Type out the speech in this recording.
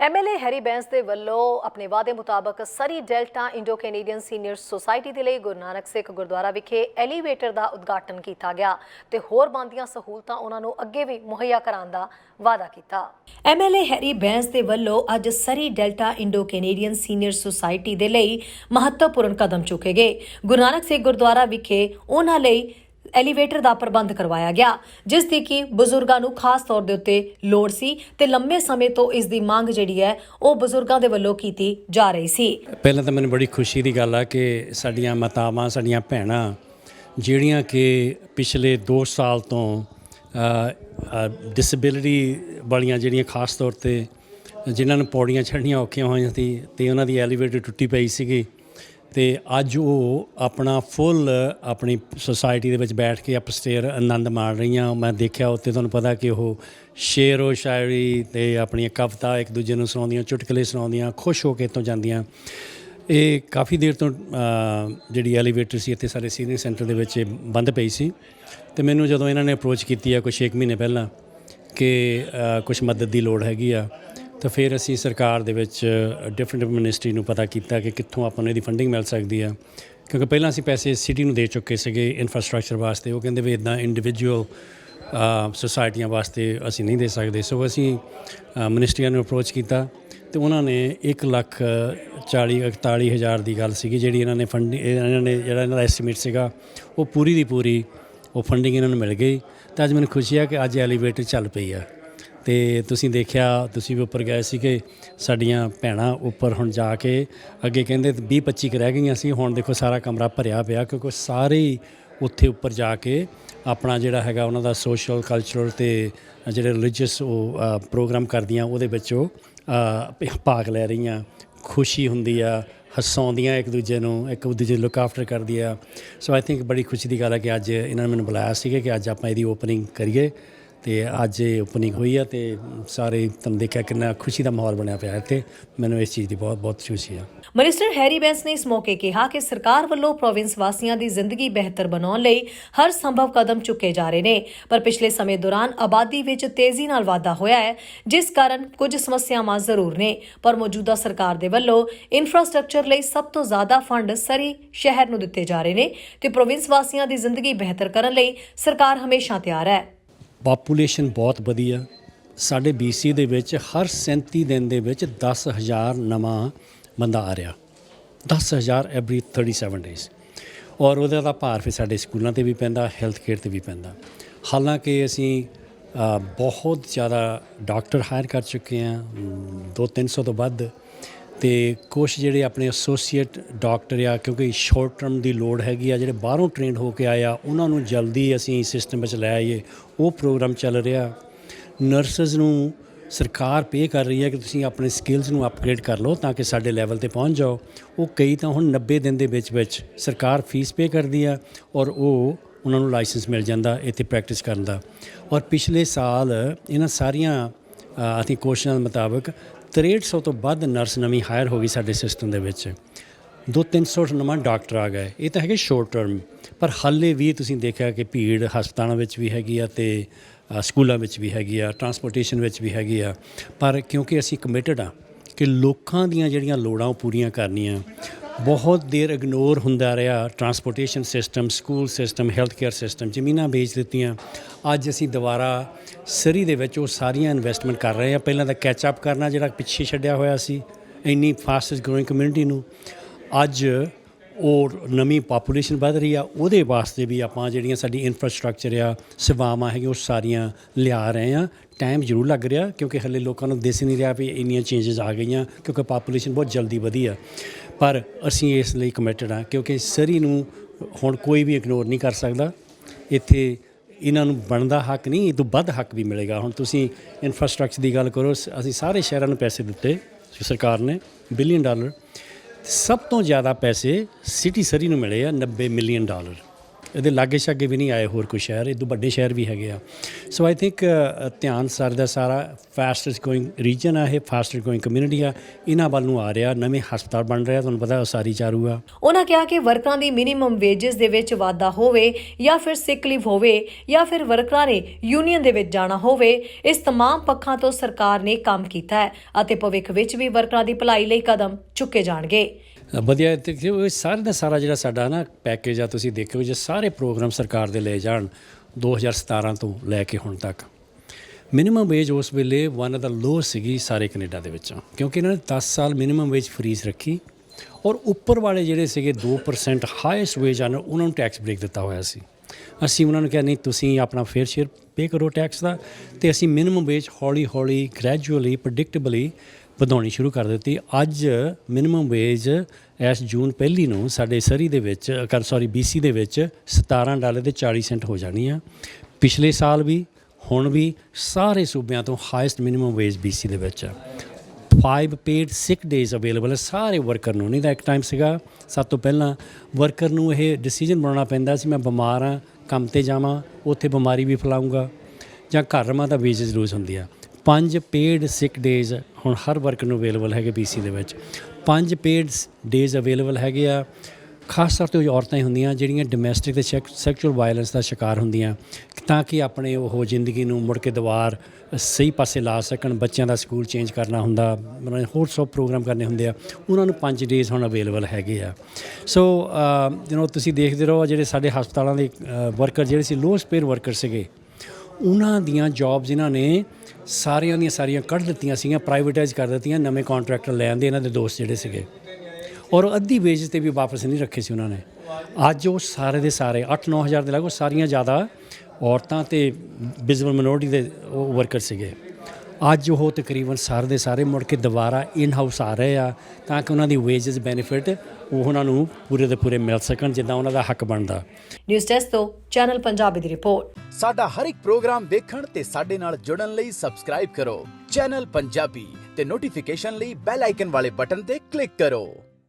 MLA Harry Bains ਦੇ ਵੱਲੋਂ ਆਪਣੇ ਵਾਅਦੇ ਮੁਤਾਬਕ Surrey Delta Indo Canadian senior society ਦੇ ਲਈ ਗੁਰੂ ਨਾਨਕ ਸਿੱਖ ਗੁਰਦੁਆਰਾ ਵਿਖੇ ਐਲੀਵੇਟਰ ਦਾ ਉਦਘਾਟਨ ਕੀਤਾ ਗਿਆ ਤੇ ਹੋਰ ਬੰਦੀਆਂ ਸਹੂਲਤਾਂ ਉਹਨਾਂ ਨੂੰ ਅੱਗੇ ਵੀ ਮੁਹੱਈਆ ਕਰਾਉਣ ਦਾ ਵਾਅਦਾ ਕੀਤਾ। ਐਮਐਲਏ ਹੈਰੀ ਬੈਂਸ ਦੇ ਵੱਲੋਂ ਅੱਜ Surrey Delta Indo Canadian senior society ਦੇ ਲਈ ਮਹੱਤਵਪੂਰਨ ਕਦਮ ਚੁੱਕੇ ਗਏ। ਗੁਰੂ ਨਾਨਕ ਸਿੱਖ ਗੁਰਦੁਆਰਾ ਵਿਖੇ ਉਹਨਾਂ ਲਈ ਐਲੀਵੇਟਰ ਦਾ ਪ੍ਰਬੰਧ ਕਰਵਾਇਆ ਗਿਆ, ਜਿਸ ਦੀ ਕਿ ਬਜ਼ੁਰਗਾਂ ਨੂੰ ਖਾਸ ਤੌਰ ਦੇ ਉੱਤੇ ਲੋੜ ਸੀ ਤੇ ਲੰਬੇ ਸਮੇਂ ਤੋਂ ਇਸ ਦੀ ਮੰਗ ਜਿਹੜੀ ਹੈ, ਉਹ ਬਜ਼ੁਰਗਾਂ ਦੇ ਵੱਲੋਂ ਕੀਤੀ ਜਾ ਰਹੀ ਸੀ। ਪਹਿਲਾਂ ਤਾਂ ਮੈਨੂੰ ਬੜੀ ਖੁਸ਼ੀ ਦੀ ਗੱਲ ਆ ਕਿ ਸਾਡੀਆਂ ਮਾਤਾਵਾਂ, ਸਾਡੀਆਂ ਭੈਣਾਂ, ਜਿਹੜੀਆਂ ਕਿ ਪਿਛਲੇ 2 ਸਾਲ ਤੋਂ ਡਿਸੇਬਿਲਿਟੀ ਵਾਲੀਆਂ ਜਿਹੜੀਆਂ ਖਾਸ ਤੌਰ ਤੇ, ਜਿਨ੍ਹਾਂ ਨੂੰ ਪੌੜੀਆਂ ਚੜ੍ਹਨੀਆਂ ਔਖੀਆਂ ਹੋਈਆਂ ਸੀ ਤੇ ਉਹਨਾਂ ਦੀ ਐਲੀਵੇਟਰ ਟੁੱਟੀ ਪਈ ਸੀਗੀ ਤੇ ਅੱਜ ਉਹ ਆਪਣਾ ਫੁੱਲ ਆਪਣੀ ਸੋਸਾਇਟੀ ਦੇ ਵਿੱਚ ਬੈਠ ਕੇ ਅਪਸਟੇਅਰ ਆਨੰਦ ਮਾਣ ਰਹੀਆਂ। ਮੈਂ ਦੇਖਿਆ ਉੱਤੇ ਤੁਹਾਨੂੰ ਪਤਾ ਕਿ ਉਹ ਸ਼ੇਰੋ ਸ਼ਾਇਰੀ ਤੇ ਆਪਣੀਆਂ ਕਵਿਤਾ ਇੱਕ ਦੂਜੇ ਨੂੰ ਸੁਣਾਉਂਦੀਆਂ, ਚੁਟਕਲੇ ਸੁਣਾਉਂਦੀਆਂ, ਖੁਸ਼ ਹੋ ਕੇ ਇੱਥੋਂ ਜਾਂਦੀਆਂ। ਇਹ ਕਾਫੀ ਦੇਰ ਤੋਂ ਜਿਹੜੀ ਐਲੀਵੇਟਰ ਸੀ ਇੱਥੇ ਸਾਡੇ ਸੀਨੀਅਰ ਸੈਂਟਰ ਦੇ ਵਿੱਚ ਇਹ ਬੰਦ ਪਈ ਸੀ। ਤੇ ਮੈਨੂੰ ਜਦੋਂ ਇਹਨਾਂ ਨੇ ਅਪਰੋਚ ਕੀਤੀ ਆ ਕੁਝ 6 ਮਹੀਨੇ ਪਹਿਲਾਂ ਕਿ ਕੁਝ ਮਦਦ ਦੀ ਲੋੜ ਹੈਗੀ ਆ ਤਾਂ ਫਿਰ ਅਸੀਂ ਸਰਕਾਰ ਦੇ ਵਿੱਚ ਡਿਫਰੈਂਟ ਮਿਨਿਸਟਰੀ ਨੂੰ ਪਤਾ ਕੀਤਾ ਕਿ ਕਿੱਥੋਂ ਆਪਾਂ ਨੂੰ ਇਹਦੀ ਫੰਡਿੰਗ ਮਿਲ ਸਕਦੀ ਹੈ ਕਿਉਂਕਿ ਪਹਿਲਾਂ ਅਸੀਂ ਪੈਸੇ ਸਿਟੀ ਨੂੰ ਦੇ ਚੁੱਕੇ ਸੀਗੇ ਇਨਫਰਾਸਟ੍ਰਕਚਰ ਵਾਸਤੇ। ਉਹ ਕਹਿੰਦੇ ਵੀ ਇਦਾਂ ਇੰਡੀਵਿਜੂਅਲ ਸੁਸਾਇਟੀਆਂ ਵਾਸਤੇ ਅਸੀਂ ਨਹੀਂ ਦੇ ਸਕਦੇ। ਸੋ ਅਸੀਂ ਮਿਨਿਸਟਰੀਆਂ ਨੂੰ ਅਪਰੋਚ ਕੀਤਾ ਤੇ ਉਹਨਾਂ ਨੇ 1 ਲੱਖ 40 41 ਹਜ਼ਾਰ ਦੀ ਗੱਲ ਸੀਗੀ ਜਿਹੜੀ ਇਹਨਾਂ ਨੇ ਫੰਡ ਇਹਨਾਂ ਨੇ ਜਿਹੜਾ ਇਹਨਾਂ ਦਾ ਐਸਟੀਮੇਟ ਸੀਗਾ, ਉਹ ਪੂਰੀ ਦੀ ਪੂਰੀ ਉਹ ਫੰਡਿੰਗ ਇਹਨਾਂ ਨੂੰ ਮਿਲ ਗਈ। ਤਾਂ ਅੱਜ ਮੈਨੂੰ ਖੁਸ਼ੀ ਆ ਕਿ ਅੱਜ ਐਲੀਵੇਟਰ ਚੱਲ ਪਈ ਆ। ਤੇ ਤੁਸੀਂ ਦੇਖਿਆ, ਤੁਸੀਂ ਵੀ ਉੱਪਰ ਗਏ ਸੀਗੇ, ਸਾਡੀਆਂ ਭੈਣਾਂ ਉੱਪਰ ਹੁਣ ਜਾ ਕੇ ਅੱਗੇ ਕਹਿੰਦੇ 20 25 ਕੁ ਰਹਿ ਗਈਆਂ ਸੀ, ਹੁਣ ਦੇਖੋ ਸਾਰਾ ਕਮਰਾ ਭਰਿਆ ਪਿਆ, ਕਿਉਂਕਿ ਸਾਰੇ ਹੀ ਉੱਥੇ ਉੱਪਰ ਜਾ ਕੇ ਆਪਣਾ ਜਿਹੜਾ ਹੈਗਾ ਉਹਨਾਂ ਦਾ ਸੋਸ਼ਲ ਕਲਚਰਲ ਤੇ ਜਿਹੜੇ ਰਿਲੀਜੀਅਸ ਉਹ ਪ੍ਰੋਗਰਾਮ ਕਰਦੀਆਂ, ਉਹਦੇ ਵਿੱਚ ਉਹ ਭਾਗ ਲੈ ਰਹੀਆਂ। ਖੁਸ਼ੀ ਹੁੰਦੀ ਆ, ਹਸਾਉਂਦੀਆਂ ਇੱਕ ਦੂਜੇ ਨੂੰ, ਇੱਕ ਦੂਜੇ ਲੁੱਕ ਆਫਟਰ ਕਰਦੀ ਆ ਸੋ ਆਈ ਥਿੰਕ ਬੜੀ ਖੁਸ਼ੀ ਦੀ ਗੱਲ ਹੈ ਕਿ ਅੱਜ ਇਹਨਾਂ ਨੇ ਮੈਨੂੰ ਬੁਲਾਇਆ ਸੀਗਾ ਕਿ ਅੱਜ ਆਪਾਂ ਇਹਦੀ ਓਪਨਿੰਗ ਕਰੀਏ। ਤੇ ਅੱਜ ਇਹ ਓਪਨਿੰਗ ਹੋਈ ਆ ਤੇ ਸਾਰੇ ਤੁਹਾਨੂੰ ਦੇਖਿਆ ਕਿੰਨਾ ਖੁਸ਼ੀ ਦਾ ਮਾਹੌਲ ਬਣਿਆ ਪਿਆ ਇੱਥੇ। ਮੈਨੂੰ ਇਸ ਚੀਜ਼ ਦੀ ਬਹੁਤ ਬਹੁਤ ਖੁਸ਼ੀ ਆ। ਮਿਨਿਸਟਰ ਹੈਰੀ ਬੈਂਸ ਨੇ ਇਸ ਮੌਕੇ ਕਿਹਾ ਕਿ ਸਰਕਾਰ ਵੱਲੋਂ ਪ੍ਰੋਵਿੰਸ ਵਾਸੀਆਂ ਦੀ ਜ਼ਿੰਦਗੀ ਬਿਹਤਰ ਬਣਾਉਣ ਲਈ ਹਰ ਸੰਭਵ ਕਦਮ ਚੁੱਕੇ ਜਾ ਰਹੇ ਨੇ। ਪਰ ਪਿਛਲੇ ਸਮੇਂ ਦੌਰਾਨ ਆਬਾਦੀ ਵਿੱਚ ਤੇਜ਼ੀ ਨਾਲ ਵਾਧਾ ਹੋਇਆ ਹੈ, ਜਿਸ ਕਾਰਨ ਕੁਝ ਸਮੱਸਿਆਵਾਂ ਜ਼ਰੂਰ ਨੇ। ਪਰ ਮੌਜੂਦਾ ਸਰਕਾਰ ਦੇ ਵੱਲੋਂ ਇਨਫਰਾਸਟ੍ਰਕਚਰ ਲਈ ਸਭ ਤੋਂ ਜ਼ਿਆਦਾ ਫੰਡ ਸਰੀ ਸ਼ਹਿਰ ਨੂੰ ਦਿੱਤੇ ਜਾ ਰਹੇ ਨੇ ਤੇ ਪ੍ਰੋਵਿੰਸ ਵਾਸੀਆਂ ਦੀ ਜ਼ਿੰਦਗੀ ਬਿਹਤਰ ਕਰਨ ਲਈ ਸਰਕਾਰ ਹਮੇਸ਼ਾ ਤਿਆਰ ਹੈ। ਪਾਪੂਲੇਸ਼ਨ ਬਹੁਤ ਵਧੀਆ। ਸਾਡੇ BC ਦੇ ਵਿੱਚ ਹਰ 37 ਦਿਨ ਦੇ ਵਿੱਚ 10000 ਨਵਾਂ ਬੰਦਾ ਆ ਰਿਹਾ। 10000 ਐਵਰੀ 37 ਡੇਜ਼ ਔਰ ਉਹਦਾ ਦਾ ਭਾਰ ਫਿਰ ਸਾਡੇ ਸਕੂਲਾਂ ਤੇ ਵੀ ਪੈਂਦਾ ਹੈਲਥ ਕੇਅਰ ਤੇ ਵੀ ਪੈਂਦਾ। ਹਾਲਾਂਕਿ ਅਸੀਂ ਬਹੁਤ ਜ਼ਿਆਦਾ ਡਾਕਟਰ ਹਾਇਰ ਕਰ ਚੁੱਕੇ ਹਾਂ। 2-300 ਤੋਂ ਵੱਧ ਤੇ ਕੁਛ ਜਿਹੜੇ ਆਪਣੇ ਐਸੋਸੀਏਟ ਡਾਕਟਰ ਆ ਕਿਉਂਕਿ ਸ਼ਾਰਟ ਟਰਮ ਦੀ ਲੋੜ ਹੈਗੀ ਆ ਜਿਹੜੇ ਬਾਹਰੋਂ ਟ੍ਰੇਨਡ ਹੋ ਕੇ ਆਏ ਆ ਉਹਨਾਂ ਨੂੰ ਜਲਦੀ ਅਸੀਂ ਸਿਸਟਮ ਵਿੱਚ ਲੈ ਆਈਏ। ਉਹ ਪ੍ਰੋਗਰਾਮ ਚੱਲ ਰਿਹਾ। ਨਰਸਸ ਨੂੰ ਸਰਕਾਰ ਪੇ ਕਰ ਰਹੀ ਹੈ ਕਿ ਤੁਸੀਂ ਆਪਣੇ ਸਕਿੱਲਸ ਨੂੰ ਅਪਗ੍ਰੇਡ ਕਰ ਲਓ ਤਾਂ ਕਿ ਸਾਡੇ ਲੈਵਲ ਤੇ ਪਹੁੰਚ ਜਾਓ। ਉਹ ਕਈ ਤਾਂ ਹੁਣ 90 ਦਿਨ ਦੇ ਵਿੱਚ ਵਿੱਚ ਸਰਕਾਰ ਫੀਸ ਪੇ ਕਰਦੀ ਆ ਔਰ ਉਹ ਉਹਨਾਂ ਨੂੰ ਲਾਇਸੈਂਸ ਮਿਲ ਜਾਂਦਾ ਇੱਥੇ ਪ੍ਰੈਕਟਿਸ ਕਰਨ ਦਾ। ਔਰ ਪਿਛਲੇ ਸਾਲ ਇਹਨਾਂ ਸਾਰੀਆਂ ਅ, ਅਸੀਂ ਕੋਸ਼ਿਸ਼ਾਂ ਦੇ ਮੁਤਾਬਕ 6300 ਤੋਂ ਵੱਧ ਨਰਸ ਨਵੀਂ ਹਾਇਰ ਹੋ ਗਈ ਸਾਡੇ ਸਿਸਟਮ ਦੇ ਵਿੱਚ। ਦੋ 300 ਨਵਾਂ ਡਾਕਟਰ ਆ ਗਏ। ਇਹ ਤਾਂ ਹੈਗੇ ਸ਼ੋਰਟ ਟਰਮ ਪਰ ਹਾਲੇ ਵੀ ਤੁਸੀਂ ਦੇਖਿਆ ਕਿ ਭੀੜ ਹਸਪਤਾਲਾਂ ਵਿੱਚ ਵੀ ਹੈਗੀ ਆ ਤੇ ਸਕੂਲਾਂ ਵਿੱਚ ਵੀ ਹੈਗੀ ਆ ਟਰਾਂਸਪੋਰਟੇਸ਼ਨ ਵਿੱਚ ਵੀ ਹੈਗੀ ਆ। ਪਰ ਕਿਉਂਕਿ ਅਸੀਂ ਕਮਿਟਡ ਆ ਕਿ ਲੋਕਾਂ ਦੀਆਂ ਜਿਹੜੀਆਂ ਲੋੜਾਂ ਉਹ ਪੂਰੀਆਂ ਕਰਨੀਆਂ। ਬਹੁਤ ਦੇਰ ਇਗਨੋਰ ਹੁੰਦਾ ਰਿਹਾ transportation system school system health care system ਜ਼ਮੀਨਾਂ ਵੇਚ ਦਿੱਤੀਆਂ। ਅੱਜ ਅਸੀਂ ਦੁਬਾਰਾ ਸਰੀ ਦੇ ਵਿੱਚ ਉਹ ਸਾਰੀਆਂ ਇਨਵੈਸਟਮੈਂਟ ਕਰ ਰਹੇ ਹਾਂ। ਪਹਿਲਾਂ ਤਾਂ ਕੈਚ ਅਪ ਕਰਨਾ ਜਿਹੜਾ ਪਿੱਛੇ ਛੱਡਿਆ ਹੋਇਆ ਸੀ, ਇੰਨੀ ਫਾਸਟੈਸਟ ਗਰੋਇੰਗ ਕਮਿਊਨਿਟੀ ਨੂੰ। ਅੱਜ ਔਰ ਨਵੀਂ ਪਾਪੂਲੇਸ਼ਨ ਵੱਧ ਰਹੀ ਆ, ਉਹਦੇ ਵਾਸਤੇ ਵੀ ਆਪਾਂ ਜਿਹੜੀਆਂ ਸਾਡੀ ਇਨਫਰਾਸਟ੍ਰਕਚਰ ਆ, ਸੇਵਾਵਾਂ ਹੈਗੀਆਂ, ਉਹ ਸਾਰੀਆਂ ਲਿਆ ਰਹੇ ਆ ਟਾਈਮ ਜ਼ਰੂਰ ਲੱਗ ਰਿਹਾ, ਕਿਉਂਕਿ ਹਲੇ ਲੋਕਾਂ ਨੂੰ ਦਿਸ ਨਹੀਂ ਰਿਹਾ ਵੀ ਇੰਨੀਆਂ ਚੇਂਜਸ ਆ ਗਈਆਂ, ਕਿਉਂਕਿ ਪਾਪੂਲੇਸ਼ਨ ਬਹੁਤ ਜਲਦੀ ਵਧੀ ਆ। ਪਰ ਅਸੀਂ ਇਸ ਲਈ ਕਮਿਟਡ ਹਾਂ ਕਿਉਂਕਿ ਸਰੀ ਨੂੰ ਹੁਣ ਕੋਈ ਵੀ ਇਗਨੋਰ ਨਹੀਂ ਕਰ ਸਕਦਾ। ਇੱਥੇ ਇਹਨਾਂ ਨੂੰ ਬਣਦਾ ਹੱਕ ਨਹੀਂ, ਇਹ ਤੋਂ ਵੱਧ ਹੱਕ ਵੀ ਮਿਲੇਗਾ। ਹੁਣ ਤੁਸੀਂ ਇਨਫਰਾਸਟ੍ਰਕਚਰ ਦੀ ਗੱਲ ਕਰੋ, ਸ- ਅਸੀਂ ਸਾਰੇ ਸ਼ਹਿਰਾਂ ਨੂੰ ਪੈਸੇ ਦਿੱਤੇ, ਸਰਕਾਰ ਨੇ ਬਿਲੀਅਨ ਡਾਲਰ ਸਭ ਤੋਂ ਜ਼ਿਆਦਾ ਪੈਸੇ ਸਿਟੀ ਸਰੀ ਨੂੰ ਮਿਲੇ ਆ 90 ਮਿਲੀਅਨ ਡਾਲਰ ਇਹਦੇ ਲਾਗੇ ਛਾਗੇ ਵੀ ਨਹੀਂ ਆਏ ਹੋਰ ਕੋਈ ਸ਼ਹਿਰ ਇਹ ਤੋਂ ਵੱਡੇ ਸ਼ਹਿਰ ਵੀ ਹੈਗੇ ਆ ਸੋ ਆਈ ਥਿੰਕ ਧਿਆਨ ਸਰ ਦਾ ਸਾਰਾ ਫਾਸਟੈਸਟ ਗੋਇੰਗ ਰੀਜਨ ਆ ਇਹ ਫਾਸਟੈਸਟ ਗੋਇੰਗ ਕਮਿਊਨਿਟੀ ਆ ਇਹਨਾਂ ਵੱਲ ਨੂੰ ਆ ਰਿਹਾ ਨਵੇਂ ਹਸਪਤਾਲ ਬਣ ਰਿਹਾ ਤੁਹਾਨੂੰ ਪਤਾ ਉਸਾਰੀ ਚਾਰੂ ਆ ਉਹਨਾਂ ਕਿਹਾ ਕਿ ਵਰਕਰਾਂ ਦੀ ਮਿਨੀਮਮ ਵੇਜਸ ਦੇ ਵਿੱਚ ਵਾਧਾ ਹੋਵੇ ਜਾਂ ਫਿਰ ਸਿਕ ਲੀਵ ਹੋਵੇ ਜਾਂ ਫਿਰ ਵਰਕਰਾਂ ਨੇ ਯੂਨੀਅਨ ਦੇ ਵਿੱਚ ਜਾਣਾ ਹੋਵੇ ਇਸ तमाम ਪੱਖਾਂ ਤੋਂ ਸਰਕਾਰ ਨੇ ਕੰਮ ਕੀਤਾ ਹੈ ਅਤੇ ਭਵਿੱਖ ਵਿੱਚ ਵੀ ਵਰਕਰਾਂ ਦੀ ਭਲਾਈ ਲਈ ਕਦਮ ਚੁੱਕੇ ਜਾਣਗੇ ਵਧੀਆ ਤੇ ਕਿ ਸਾਰੇ ਦਾ ਸਾਰਾ ਜਿਹੜਾ ਸਾਡਾ ਨਾ ਪੈਕੇਜ ਆ, ਤੁਸੀਂ ਦੇਖਿਓ ਜੇ ਸਾਰੇ ਪ੍ਰੋਗਰਾਮ ਸਰਕਾਰ ਦੇ ਲੈ ਜਾਣ 2017 ਤੋਂ ਲੈ ਕੇ ਹੁਣ ਤੱਕ। ਮਿਨੀਮਮ ਵੇਜ ਉਸ ਵੇਲੇ ਵਨ ਆਫ ਦਾ ਲੋ ਸੀਗੀ ਸਾਰੇ ਕੈਨੇਡਾ ਦੇ ਵਿੱਚ, ਕਿਉਂਕਿ ਇਹਨਾਂ ਨੇ 10 ਸਾਲ ਮਿਨੀਮਮ ਵੇਜ ਫਰੀਜ਼ ਰੱਖੀ। ਔਰ ਉੱਪਰ ਵਾਲੇ ਜਿਹੜੇ ਸੀਗੇ 2% ਹਾਈਐਸਟ ਵੇਜ ਹਨ, ਉਹਨਾਂ ਨੂੰ ਟੈਕਸ ਬ੍ਰੇਕ ਦਿੱਤਾ ਹੋਇਆ ਸੀ। ਅਸੀਂ ਉਹਨਾਂ ਨੂੰ ਕਿਹਾ, ਨਹੀਂ, ਤੁਸੀਂ ਆਪਣਾ ਫੇਅਰ ਸ਼ੇਅਰ ਪੇ ਕਰੋ ਟੈਕਸ ਦਾ। ਤੇ ਅਸੀਂ ਮਿਨੀਮਮ ਵੇਜ ਹੌਲੀ ਹੌਲੀ ਗ੍ਰੈਜੂਅਲੀ ਪ੍ਰੈਡਿਕਟੇਬਲੀ ਵਧਾਉਣੀ ਸ਼ੁਰੂ ਕਰ ਦਿੱਤੀ। ਅੱਜ ਮਿਨੀਮਮ ਵੇਜ ਇਸ ਜੂਨ ਪਹਿਲੀ ਨੂੰ ਸਾਡੇ ਸਰੀ ਦੇ ਵਿੱਚ ਕਰ ਸੌਰੀ BC ਦੇ ਵਿੱਚ 17 ਡਾਲਰ ਤੇ 40 ਸੈਂਟ ਹੋ ਜਾਣੀ ਆ। ਪਿਛਲੇ ਸਾਲ ਵੀ, ਹੁਣ ਵੀ ਸਾਰੇ ਸੂਬਿਆਂ ਤੋਂ ਹਾਈਐਸਟ ਮਿਨੀਮਮ ਵੇਜ BC ਦੇ ਵਿੱਚ ਆ। 5 ਪੇਡ ਸਿਕ ਡੇਜ਼ ਅਵੇਲੇਬਲ ਹੈ ਸਾਰੇ ਵਰਕਰ ਨੂੰ, ਨਹੀਂ ਤਾਂ ਇੱਕ ਟਾਈਮ ਸੀਗਾ। ਸਭ ਤੋਂ ਪਹਿਲਾਂ ਵਰਕਰ ਨੂੰ ਇਹ ਡਿਸੀਜਨ ਬਣਾਉਣਾ ਪੈਂਦਾ ਸੀ, ਮੈਂ ਬਿਮਾਰ ਹਾਂ ਕੰਮ ਤੇ ਜਾਵਾਂ, ਉੱਥੇ ਬਿਮਾਰੀ ਵੀ ਫੈਲਾਊਂਗਾ। ਜਾਂ ਘਰ ਰਵਾਂ ਤਾਂ ਵੇਜਸ ਲੂਜ਼ ਹੁੰਦੀ ਆ। ਪੰਜ ਪੇਡ ਸਿਕ ਡੇਜ਼ ਹੁਣ ਹਰ ਵਰਕਰ ਨੂੰ ਅਵੇਲੇਬਲ ਹੈਗੇ BC ਦੇ ਵਿੱਚ। ਪੰਜ ਪੇਡ ਡੇਜ਼ ਅਵੇਲੇਬਲ ਹੈਗੇ ਆ। ਖਾਸ ਤੌਰ ਤੇ ਉਹ ਔਰਤਾਂ ਹੀ ਹੁੰਦੀਆਂ ਜਿਹੜੀਆਂ ਡੋਮੈਸਟਿਕ ਤੇ ਸੈਕਸ਼ੂਅਲ ਵਾਇਲੈਂਸ ਦਾ ਸ਼ਿਕਾਰ ਹੁੰਦੀਆਂ, ਤਾਂ ਕਿ ਆਪਣੇ ਉਹ ਜ਼ਿੰਦਗੀ ਨੂੰ ਮੁੜ ਕੇ ਦੁਬਾਰ ਸਹੀ ਪਾਸੇ ਲਾ ਸਕਣ, ਬੱਚਿਆਂ ਦਾ ਸਕੂਲ ਚੇਂਜ ਕਰਨਾ ਹੁੰਦਾ ਉਹਨਾਂ ਹੋਰ ਸਭ ਪ੍ਰੋਗਰਾਮ ਕਰਨੇ ਹੁੰਦੇ ਆ, ਉਹਨਾਂ ਨੂੰ 5 ਡੇਜ਼ ਹੁਣ ਅਵੇਲੇਬਲ ਹੈਗੇ ਆ। ਸੋ ਯੂ نو ਤੁਸੀਂ ਦੇਖਦੇ ਰਹੋ, ਜਿਹੜੇ ਸਾਡੇ ਹਸਪਤਾਲਾਂ ਦੇ ਵਰਕਰ ਜਿਹੜੇ ਸੀ ਲੋਅ ਸਪੇਅਰ ਵਰਕਰ ਸੀਗੇ ਉਹਨਾਂ ਦੀਆਂ ਜੌਬਸ ਇਹਨਾਂ ਨੇ ਸਾਰਿਆਂ ਦੀਆਂ ਸਾਰੀਆਂ ਕੱਢ ਦਿੱਤੀਆਂ ਸੀਗੀਆਂ ਪ੍ਰਾਈਵੇਟਾਈਜ਼ ਕਰ ਦਿੱਤੀਆਂ, ਨਵੇਂ ਕੰਟਰੈਕਟਰ ਲੈ ਆਂਦੇ ਇਹਨਾਂ ਦੇ ਦੋਸਤ ਜਿਹੜੇ ਸੀਗੇ। ਔਰ ਅੱਧੀ ਵੇਜ ਤੇ ਵੀ ਵਾਪਸ ਨਹੀਂ ਰੱਖੇ ਸੀ ਉਹਨਾਂ ਨੇ। ਅੱਜ ਉਹ ਸਾਰੇ ਦੇ ਸਾਰੇ 8-9 ਹਜ਼ਾਰ ਦੇ ਲਗਭਗ ਸਾਰੀਆਂ ਜ਼ਿਆਦਾ ਔਰਤਾਂ ਤੇ ਵਿਜ਼ਬਲ ਮਿਨੋਰਟੀ ਦੇ ਉਹ ਵਰਕਰ ਸੀਗੇ। ਅੱਜ ਉਹ ਤਕਰੀਬਨ ਸਾਰੇ ਦੇ ਸਾਰੇ ਮੁੜ ਕੇ ਦੁਬਾਰਾ ਇਨ ਹਾਊਸ ਆ ਰਹੇ ਆ ਤਾਂ ਕਿ ਉਹਨਾਂ ਦੀ ਵੇਜਸ ਬੈਨੀਫਿਟ ਉਹ ਉਹਨਾਂ ਨੂੰ ਪੂਰੇ ਦੇ ਪੂਰੇ ਮਿਲ ਸਕਣ ਜਿੱਦਾਂ ਉਹਨਾਂ ਦਾ ਹੱਕ ਬਣਦਾ। ਨਿਊਜ਼ ਡੈਸਕ ਤੋਂ ਚੈਨਲ ਪੰਜਾਬੀ ਦੀ ਰਿਪੋਰਟ ਸਾਡਾ ਹਰ ਇੱਕ ਪ੍ਰੋਗਰਾਮ ਦੇਖਣ ਤੇ ਸਾਡੇ ਨਾਲ ਜੁੜਨ ਲਈ ਸਬਸਕ੍ਰਾਈਬ ਕਰੋ। ਚੈਨਲ ਪੰਜਾਬੀ ਤੇ ਨੋਟੀਫਿਕੇਸ਼ਨ ਲਈ ਬੈਲ ਆਈਕਨ ਵਾਲੇ ਬਟਨ ਤੇ ਕਲਿੱਕ ਕਰੋ।